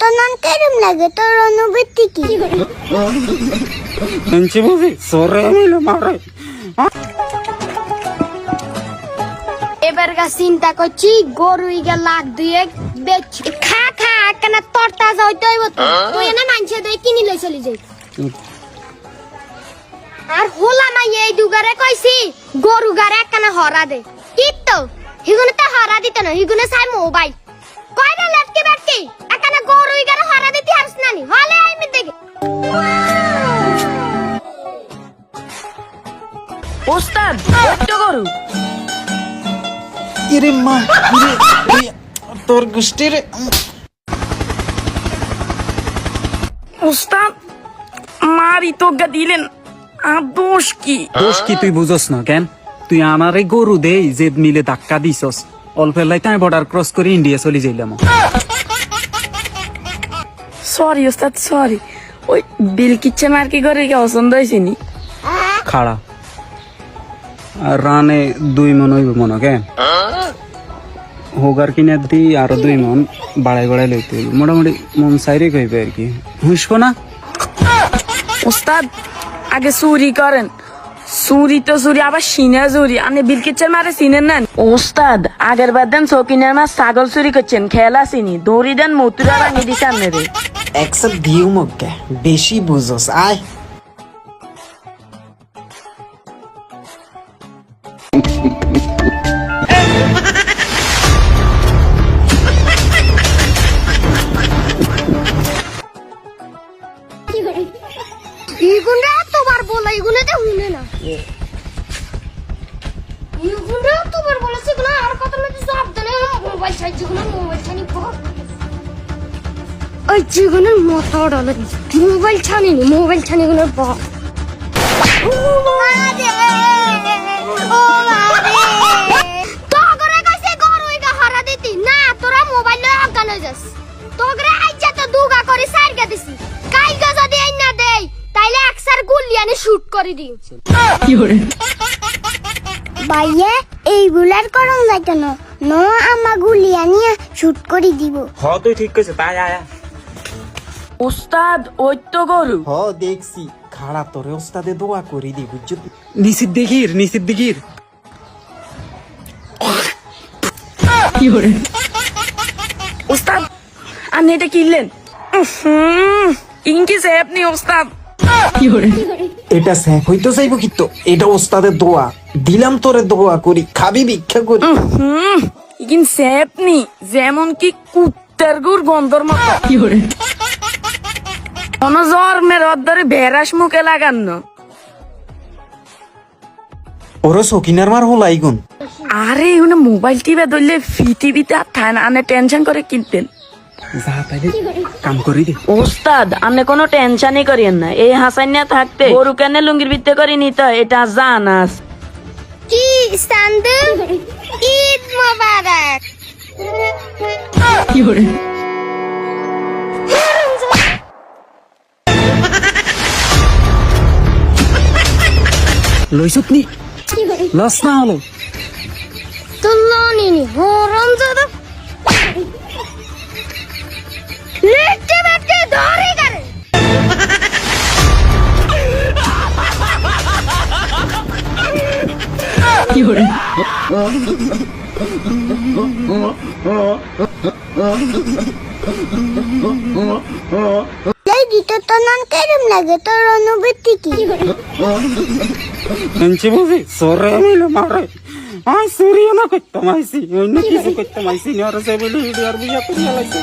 তো নাম কেরম লাগে তোর অনুভূতি কি চিন্তা করছি বেচি। খা খা, কেন তোর তাজা হইতে হইব তুই না দই, কিনি লই চলি যাই। আর হোলা মাই, এই দুগারে কইছি, গরু গারে একখানা হরা দে। কি তো, হিগুনে তো হরা দিত না, হিগুনে চাই মোবাইল। কয় না লেটকে বাটকে একখানা গরু হরা দিতে হারস নানি। হলে আইমি দেখে। ওস্তাদ ওইটা গরু। ইরে মা ইরে তোর গোষ্ঠীর ওস্তাদ মারি তোগা দিলেন। আর দোষ কি? দোষ কি তুই বুঝস না কেন? তুই আমারে গরু দেই যে মিলে ধাক্কা দিছস। অল্প লাই তাই বর্ডার ক্রস করে ইন্ডিয়া চলে যাইলাম। সরি ওস্তাদ সরি। ওই বিলকিচ্ছে মার কি করে কি পছন্দ হয়েছে নি? খাড়া। আর রানে দুই মন হইব মন কেন হোগার কিনে দি আরও দুই মন বাড়াই বাড়াই লইতে হইব। মোটামুটি মন সাইরে কইবে আর কি। হুঁসবো না? ওস্তাদ আগে চুরি করেন। চুরি তো চুরি আবার সিনে চুরি। আপনি বিলকিচ্ছের মারে চিনেন না ওস্তাদ আগের বার দেন সকিনের মাছ ছাগল চুরি করছেন খেলা চিনি। দড়ি দেন মতুরা দিছে আপনি রে একসাথ দিও মক্কা বেশি বুঝোস আয়। ইগুনরা তোমার বলা তো না। ইগুনরা তোমার বলেছে না আর কত না সব জানে মোবাইল চাই যেগুলো মোবাইল ছানি যেগুলোর মাথা ডালে মোবাইল ছানিনি মোবাইল ছানি গুলো পর তোগরে কইছে গরু ইগা হরা দিতি। না তোরা মোবাইল হয়ে যাস। তোগরে আইজা তো দুগা করে সাইরগা দিছি। কাইগা যদি আই না দেই তাইলে একসার গুলিয়ানে শুট করে দিই ভাইয়া এই বুলার করন যাইতো না ন আমা গুলিয়ানিয়া শুট করে দিব। হ তুই ঠিক কইছ তাই আয়া। ওস্তাদ ওই তো গরু হ দেখছি। খাড়া তোরে ওস্তাদে দোয়া করি দি বুঝছ? নিচিত দিঘির নিচিত দিঘির ওস্তাদ আপনি এটা কিনলেন? ইনকি সে আপনি ওস্তাদ। এটা স্যাক হইতো কি তো? এটা ওস্তাদের দোয়া। দিলাম তোরে দোয়া করি খাবি ভিক্ষা করি। হুম ইকিন সেপনি যেমন কি কুত্তার গুর গন্ধর মতো। কোন অদ্দরে বেরাস মুখে লাগান্ন ওরে সকিনার মার হলাই গুন আরে উনি মোবাইল টিপে ধরলে পৃথিবীতে আর থায় না আনে টেনশন করে কিনতেন। যা তাইলে কাম করি দে। ওস্তাদ আপনি কোনো টেনশনই করিয়েন না। এই হাসান নিয়ে থাকতে গরু কেনে লুঙ্গির ভিত্তে করে নিতে এটা জানাস কি সান্দু? ঈদ মোবারক। লইছত নি লস না হলো তুলনি নি হরম জাদা লেটে বেটে ধরে গেলে। এই দিতে তো নাম কেরম লাগে? তোর অনুভূতি কি? এনচি বুঝি? সরে মিলে মারে। আই সূর্য না করতে মাইছি অন্য কিছু করতে মাইছি নরে সে বলি আর বিয়া করতে লাগছে